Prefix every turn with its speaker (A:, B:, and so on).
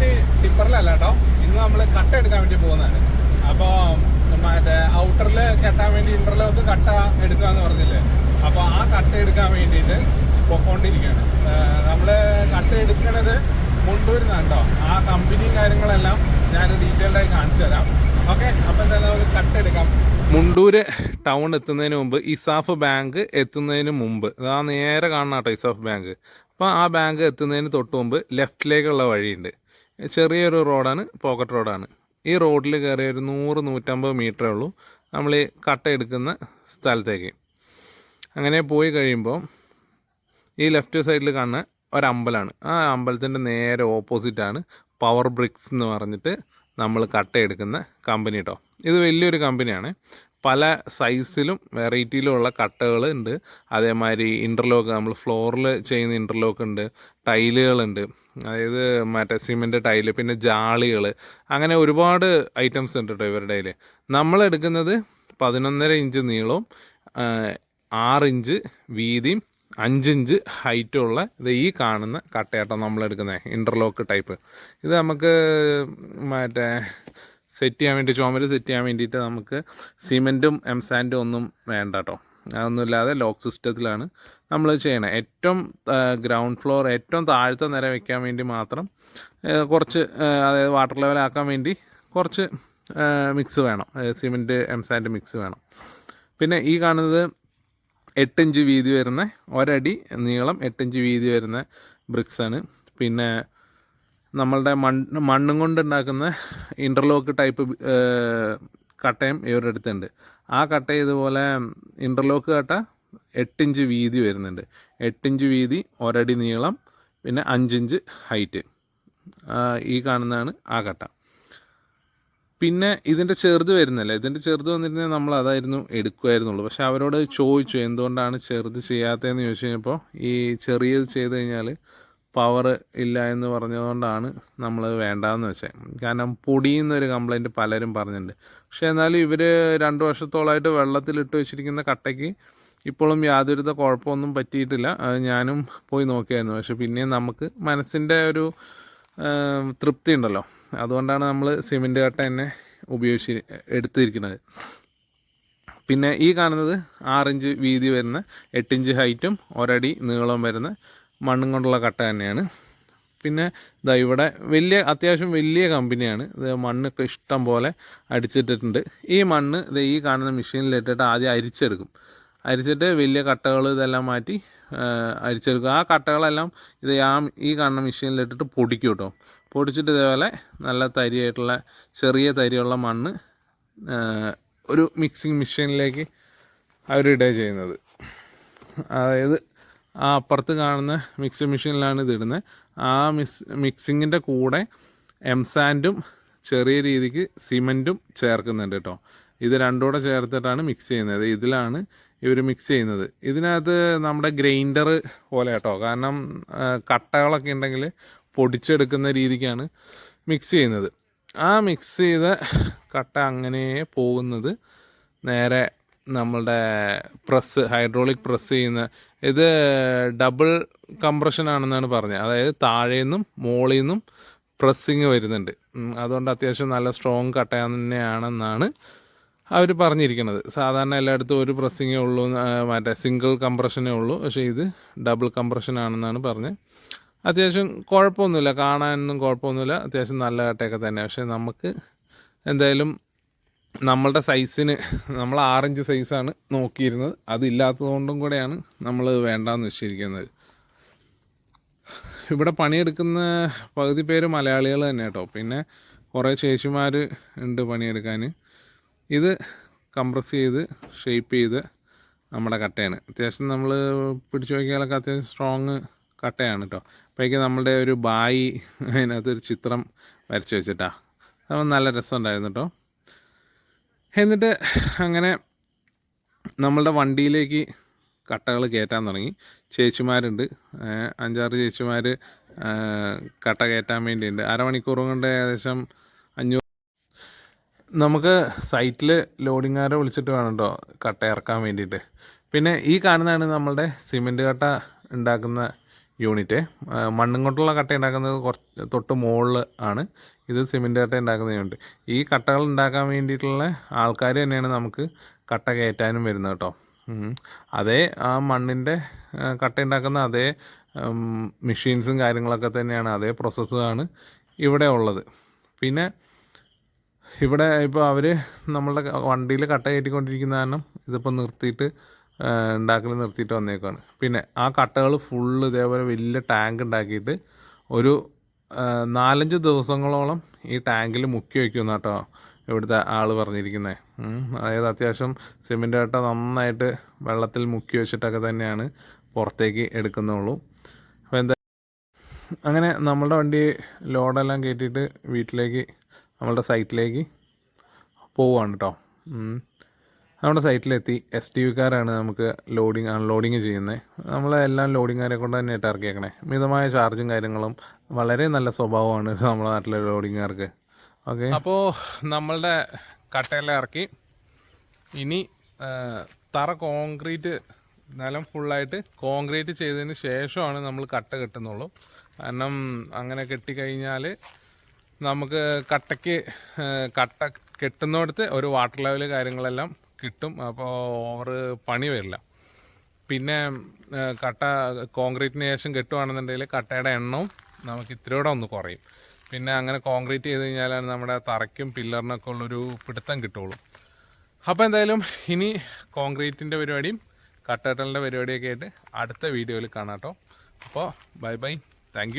A: വേണ്ടി ടിപ്പറിലല്ല കേട്ടോ ഇന്ന് നമ്മൾ കട്ട എടുക്കാൻ വേണ്ടി പോകുന്നതാണ്. അപ്പോൾ മറ്റേ ഔട്ടറിൽ കെട്ടാൻ വേണ്ടി ഇന്റർലോക്ക് കട്ട എടുക്കാന്ന് പറഞ്ഞില്ലേ? അപ്പോൾ ആ കട്ട എടുക്കാൻ വേണ്ടിയിട്ട് പൊക്കോണ്ടിരിക്കുകയാണ്. നമ്മൾ കട്ട എടുക്കണത് മുണ്ടൂരിന്നാണ് കേട്ടോ ആ കമ്പനിയും കാര്യങ്ങളെല്ലാം ഞാൻ ഡീറ്റെയിൽഡായി കാണിച്ചു തരാം. ഓക്കെ അപ്പം എന്തായാലും നമുക്ക് കട്ട എടുക്കാം. മുണ്ടൂര് ടൗൺ എത്തുന്നതിന് മുമ്പ് ഇസാഫ് ബാങ്ക് എത്തുന്നതിന് മുമ്പ്. ആ നേരെ കാണണം കേട്ടോ ഇസാഫ് ബാങ്ക്. അപ്പോൾ ആ ബാങ്ക് എത്തുന്നതിന് തൊട്ട് മുമ്പ് ലെഫ്റ്റിലേക്കുള്ള വഴിയുണ്ട്. ചെറിയൊരു റോഡാണ് പോക്കറ്റ് റോഡാണ്. ഈ റോഡിൽ കയറി ഒരു നൂറ് നൂറ്റമ്പത് മീറ്ററേ ഉള്ളൂ നമ്മൾ ഈ കട്ട എടുക്കുന്ന സ്ഥലത്തേക്ക്. അങ്ങനെ പോയി കഴിയുമ്പോൾ ഈ ലെഫ്റ്റ് സൈഡിൽ കാണുന്ന ഒരമ്പലമാണ് ആ അമ്പലത്തിന്റെ നേരെ ഓപ്പോസിറ്റാണ് പവർ ബ്രിക്സ് എന്ന് പറഞ്ഞിട്ട് നമ്മൾ കട്ട എടുക്കുന്ന കമ്പനി കേട്ടോ ഇത് വലിയൊരു കമ്പനിയാണ്. പല സൈസിലും വെറൈറ്റിയിലും ഉള്ള കട്ടകൾ ഉണ്ട് അതേമാതിരി ഇന്റർലോക്ക് നമ്മൾ ഫ്ലോറിൽ ചെയ്യുന്ന ഇന്റർലോക്ക് ഉണ്ട് ടൈലുകളുണ്ട് അതായത് മറ്റേ സിമെന്റ് ടൈൽ പിന്നെ ജാളികൾ അങ്ങനെ ഒരുപാട് ഐറ്റംസ് ഉണ്ട് കേട്ടോ ഇവരുടെ കയ്യിൽ നമ്മളെടുക്കുന്നത് പതിനൊന്നര ഇഞ്ച് നീളവും ആറിഞ്ച് വീതിയും അഞ്ചിഞ്ച് ഹൈറ്റുള്ള ഇത് ഈ കാണുന്ന കട്ടയാട്ടം നമ്മൾ എടുക്കുന്നത് ഇന്റർലോക്ക് ടൈപ്പ് ഇത് നമുക്ക് മറ്റേ സെറ്റ് ചെയ്യാൻ വേണ്ടി ചുമര് സെറ്റ് ചെയ്യാൻ വേണ്ടിയിട്ട് നമുക്ക് സിമെന്റും എം സാൻഡും ഒന്നും വേണ്ട കേട്ടോ അതൊന്നുമില്ലാതെ ലോക്ക് സിസ്റ്റത്തിലാണ് നമ്മൾ ചെയ്യണത് ഏറ്റവും ഗ്രൗണ്ട് ഫ്ലോർ ഏറ്റവും താഴത്തെ നിര വെക്കാൻ വേണ്ടി മാത്രം കുറച്ച് അതായത് വാട്ടർ ലെവലാക്കാൻ വേണ്ടി കുറച്ച് മിക്സ് വേണം. സിമെന്റ് എം സാൻഡ് മിക്സ് വേണം. പിന്നെ ഈ കാണുന്നത് എട്ടിഞ്ച് വീതി വരുന്ന ഒരടി നീളം എട്ടിഞ്ച് വീതി വരുന്ന ബ്രിക്സാണ് പിന്നെ നമ്മളുടെ മണ്ണ് മണ്ണും കൊണ്ടുണ്ടാക്കുന്ന ഇന്റർലോക്ക് ടൈപ്പ് കട്ടയും ഇവരുടെ അടുത്തുണ്ട്. ആ കട്ട ഇതുപോലെ ഇന്റർലോക്ക് കട്ട എട്ടിഞ്ച് വീതി വരുന്നുണ്ട്. എട്ടിഞ്ച് വീതി ഒരടി നീളം പിന്നെ അഞ്ചിഞ്ച് ഹൈറ്റ് ഈ കാണുന്നതാണ് ആ കട്ട. പിന്നെ ഇതിന്റെ ചെറുത് വരുന്നില്ല? ഇതിന്റെ ചെറുത് വന്നിരുന്നേ നമ്മൾ അതായിരുന്നു എടുക്കുമായിരുന്നുള്ളൂ പക്ഷെ അവരോട് ചോദിച്ചു എന്തുകൊണ്ടാണ് ചെറുത് ചെയ്യാത്തതെന്ന് ചോദിച്ചു കഴിഞ്ഞപ്പോൾ ഈ ചെറിയത് ചെയ്ത് കഴിഞ്ഞാൽ പവർ ഇല്ല എന്ന് പറഞ്ഞതുകൊണ്ടാണ് നമ്മൾ വേണ്ടാന്ന് വെച്ചത്. കാരണം പൊടിയെന്നൊരു കംപ്ലൈന്റ് പലരും പറഞ്ഞിട്ടുണ്ട്. പക്ഷെ എന്നാലും ഇവർ രണ്ട് വർഷത്തോളമായിട്ട് വെള്ളത്തിലിട്ട് വെച്ചിരിക്കുന്ന കട്ടയ്ക്ക് ഇപ്പോഴും യാതൊരു കുഴപ്പമൊന്നും പറ്റിയിട്ടില്ല. ഞാനും പോയി നോക്കിയായിരുന്നു. പക്ഷെ പിന്നെ നമുക്ക് മനസ്സിന്റെ ഒരു തൃപ്തി ഉണ്ടല്ലോ. അതുകൊണ്ടാണ് നമ്മൾ സിമെന്റ് കട്ട തന്നെ ഉപയോഗിച്ച് എടുത്തിരിക്കുന്നത്. പിന്നെ ഈ കാണുന്നത് ആറിഞ്ച് വീതി വരുന്ന എട്ടിഞ്ച് ഹൈറ്റും ഒരടി നീളം വരുന്ന മണ്ണും കൊണ്ടുള്ള കട്ട തന്നെയാണ്. പിന്നെ ഇതാ ഇവിടെ വലിയ അത്യാവശ്യം വലിയ കമ്പനിയാണ്. ഇത് മണ്ണൊക്കെ ഇഷ്ടം പോലെ അടിച്ചിട്ടിട്ടുണ്ട്. ഈ മണ്ണ് ഇത് ഈ കാണുന്ന മെഷീനിലിട്ടിട്ട് ആദ്യം അരിച്ചെടുക്കും. അരിച്ചിട്ട് വലിയ കട്ടകൾ ഇതെല്ലാം മാറ്റി അരിച്ചെടുക്കും. ആ കട്ടകളെല്ലാം ഇത് ആ ഈ കാണുന്ന മെഷീനിലിട്ടിട്ട് പൊടിക്കും കേട്ടോ പൊടിച്ചിട്ട് ഇതേപോലെ നല്ല തരിയായിട്ടുള്ള ചെറിയ തരിയുള്ള മണ്ണ് ഒരു മിക്സിങ് മെഷീനിലേക്ക് അവരിടുക ചെയ്യുന്നത്. അതായത് ആ അപ്പുറത്ത് കാണുന്ന മിക്സി മെഷീനിലാണ് ഇത് ഇടുന്നത്. ആ മിക്സ് മിക്സിങ്ങിന്റെ കൂടെ എം സാൻഡും ചെറിയ രീതിക്ക് സിമന്റും ചേർക്കുന്നുണ്ട് കേട്ടോ. ഇത് രണ്ടും കൂടെ ചേർത്തിട്ടാണ് മിക്സ് ചെയ്യുന്നത്. ഇതിലാണ് ഇവർ മിക്സ് ചെയ്യുന്നത്. ഇതിനകത്ത് നമ്മുടെ ഗ്രൈൻഡർ പോലെ കേട്ടോ. കാരണം കട്ടകളൊക്കെ ഉണ്ടെങ്കിൽ പൊടിച്ചെടുക്കുന്ന രീതിക്കാണ് മിക്സ് ചെയ്യുന്നത്. ആ മിക്സ് ചെയ്ത കട്ട അങ്ങനെ പോകുന്നത് നേരെ നമ്മളുടെ പ്രസ് ഹൈഡ്രോളിക് പ്രസ് ചെയ്യുന്ന ഇത് ഡബിൾ കംപ്രഷൻ ആണെന്നാണ് പറഞ്ഞത്. അതായത് താഴേന്നും മുകളിൽ നിന്നും പ്രസ്സിങ് വരുന്നുണ്ട്. അതുകൊണ്ട് അത്യാവശ്യം നല്ല സ്ട്രോങ് കട്ട തന്നെയാണെന്നാണ് അവർ പറഞ്ഞിരിക്കുന്നത്. സാധാരണ എല്ലായിടത്തും ഒരു പ്രസ്സിങ്ങേ ഉള്ളൂ മറ്റേ സിംഗിൾ കംപ്രഷനേ ഉള്ളൂ. പക്ഷേ ഇത് ഡബിൾ കംപ്രഷൻ ആണെന്നാണ് പറഞ്ഞത്. അത്യാവശ്യം കുഴപ്പമൊന്നുമില്ല. കാണാനൊന്നും കുഴപ്പമൊന്നുമില്ല. അത്യാവശ്യം നല്ല കട്ടയൊക്കെ തന്നെ. പക്ഷേ നമുക്ക് എന്തായാലും നമ്മളുടെ സൈസിന് നമ്മൾ ആറിഞ്ച് സൈസാണ് നോക്കിയിരുന്നത്. അതില്ലാത്തതുകൊണ്ടും കൂടെയാണ് നമ്മൾ വേണ്ടാന്ന് വെച്ചിരിക്കുന്നത് ഇവിടെ പണിയെടുക്കുന്ന പകുതി പേര് മലയാളികൾ തന്നെ കേട്ടോ. പിന്നെ കുറേ ചേച്ചിമാർ ഉണ്ട് പണിയെടുക്കാൻ ഇത് കംപ്രസ് ചെയ്ത് ഷേപ്പ് ചെയ്ത് നമ്മുടെ കട്ടയാണ്. അത്യാവശ്യം നമ്മൾ പിടിച്ചു നോക്കിയാലൊക്കെ അത്യാവശ്യം സ്ട്രോങ് കട്ടയാണ് കേട്ടോ. അപ്പോഴേക്കും നമ്മളുടെ ഒരു ബായി അതിനകത്തൊരു ചിത്രം വരച്ച് വെച്ചിട്ടാണ് അപ്പം നല്ല രസമുണ്ടായിരുന്നു കേട്ടോ. എന്നിട്ട് അങ്ങനെ നമ്മളുടെ വണ്ടിയിലേക്ക് കട്ടകൾ കയറ്റാൻ തുടങ്ങി. ചേച്ചിമാരുണ്ട്. അഞ്ചാറ് ചേച്ചിമാർ കട്ട കയറ്റാൻ വേണ്ടിയുണ്ട്. അരമണിക്കൂർ കൊണ്ട് ഏകദേശം അഞ്ഞൂറ് നമുക്ക് സൈറ്റിൽ ലോഡിങ്ങാരെ വിളിച്ചിട്ട് വേണം കേട്ടോ കട്ട ഇറക്കാൻ വേണ്ടിയിട്ട്. പിന്നെ ഈ കാണുന്നതാണ് നമ്മളുടെ സിമെന്റ് കട്ട ഉണ്ടാക്കുന്ന യൂണിറ്റ്. മണ്ണും കൊണ്ടുള്ള കട്ട ഉണ്ടാക്കുന്നത് കുറച്ച് തൊട്ട് മുകളിൽ ആണ്. ഇത് സിമെന്റ് കട്ട ഉണ്ടാക്കുന്ന ഈ കട്ടകൾ ഉണ്ടാക്കാൻ വേണ്ടിയിട്ടുള്ള ആൾക്കാർ തന്നെയാണ് നമുക്ക് കട്ട കയറ്റാനും വരുന്നത് കേട്ടോ. അതേ ആ മണ്ണിന്റെ കട്ട ഉണ്ടാക്കുന്ന അതേ മെഷീൻസും കാര്യങ്ങളൊക്കെ തന്നെയാണ്. അതേ പ്രോസസ്സാണ് ഇവിടെ ഉള്ളത്. പിന്നെ ഇവിടെ ഇപ്പോൾ അവർ നമ്മളുടെ വണ്ടിയിൽ കട്ട കയറ്റിക്കൊണ്ടിരിക്കുന്ന കാരണം ഇതിപ്പോൾ നിർത്തിയിട്ട് ഉണ്ടാക്കൽ നിർത്തിയിട്ട് വന്നേക്കാണ്. പിന്നെ ആ കട്ടകൾ ഫുള്ള് ഇതേപോലെ വലിയ ടാങ്ക് ഉണ്ടാക്കിയിട്ട് ഒരു നാലഞ്ച് ദിവസങ്ങളോളം ഈ ടാങ്കിൽ മുക്കി വയ്ക്കുന്ന കേട്ടോ ഇവിടുത്തെ ആൾ പറഞ്ഞിരിക്കുന്നത് അതായത് അത്യാവശ്യം സിമെന്റ് കട്ട നന്നായിട്ട് വെള്ളത്തിൽ മുക്കി വെച്ചിട്ടൊക്കെ തന്നെയാണ് പുറത്തേക്ക് എടുക്കുന്നുള്ളൂ. അപ്പോൾ എന്താ അങ്ങനെ നമ്മളുടെ വണ്ടി ലോഡെല്ലാം കയറ്റിയിട്ട് വീട്ടിലേക്ക് നമ്മളുടെ സൈറ്റിലേക്ക് പോവുകയാണ് കേട്ടോ. നമ്മുടെ സൈറ്റിലെത്തി. എസ് ടി വിക്കാരാണ് നമുക്ക് ലോഡിങ് അൺലോഡിങ് ചെയ്യുന്നത് നമ്മളെ എല്ലാം ലോഡിങ്ങുകാരെ കൊണ്ട് തന്നെ ഇറക്കിയേക്കണേ മിതമായ ചാർജും കാര്യങ്ങളും വളരെ നല്ല സ്വഭാവമാണ് നമ്മുടെ നാട്ടിലെ ലോഡിങ്ങുകാർക്ക് ഓക്കെ? അപ്പോൾ നമ്മളുടെ കട്ടയെല്ലാം ഇറക്കി. ഇനി തറ കോൺക്രീറ്റ് നിലം ഫുള്ളായിട്ട് കോൺക്രീറ്റ് ചെയ്തതിന് ശേഷമാണ് നമ്മൾ കട്ട കെട്ടുന്നുള്ളൂ. കാരണം അങ്ങനെ കെട്ടിക്കഴിഞ്ഞാൽ നമുക്ക് കട്ടയ്ക്ക് കട്ട കെട്ടുന്നിടത്ത് ഒരു വാട്ടർ ലെവൽ കാര്യങ്ങളെല്ലാം കിട്ടും. അപ്പോൾ ഓവർ പണി വരില്ല. പിന്നെ കട്ട കോൺക്രീറ്റിന് ശേഷം കെട്ടുവാണെന്നുണ്ടെങ്കിൽ കട്ടയുടെ എണ്ണവും നമുക്ക് ഇത്തിരിയൂടെ ഒന്ന് കുറയും. പിന്നെ അങ്ങനെ കോൺക്രീറ്റ് ചെയ്ത് കഴിഞ്ഞാലാണ് നമ്മുടെ തറയ്ക്കും പില്ലറിനൊക്കെ ഉള്ളൊരു പിടുത്തം കിട്ടുള്ളൂ. അപ്പോൾ എന്തായാലും ഇനി കോൺക്രീറ്റിന്റെ പരിപാടിയും കട്ടേട്ടലിന്റെ പരിപാടിയൊക്കെ ആയിട്ട് അടുത്ത വീഡിയോയിൽ കാണാം കേട്ടോ. അപ്പോൾ ബൈ ബൈ. താങ്ക്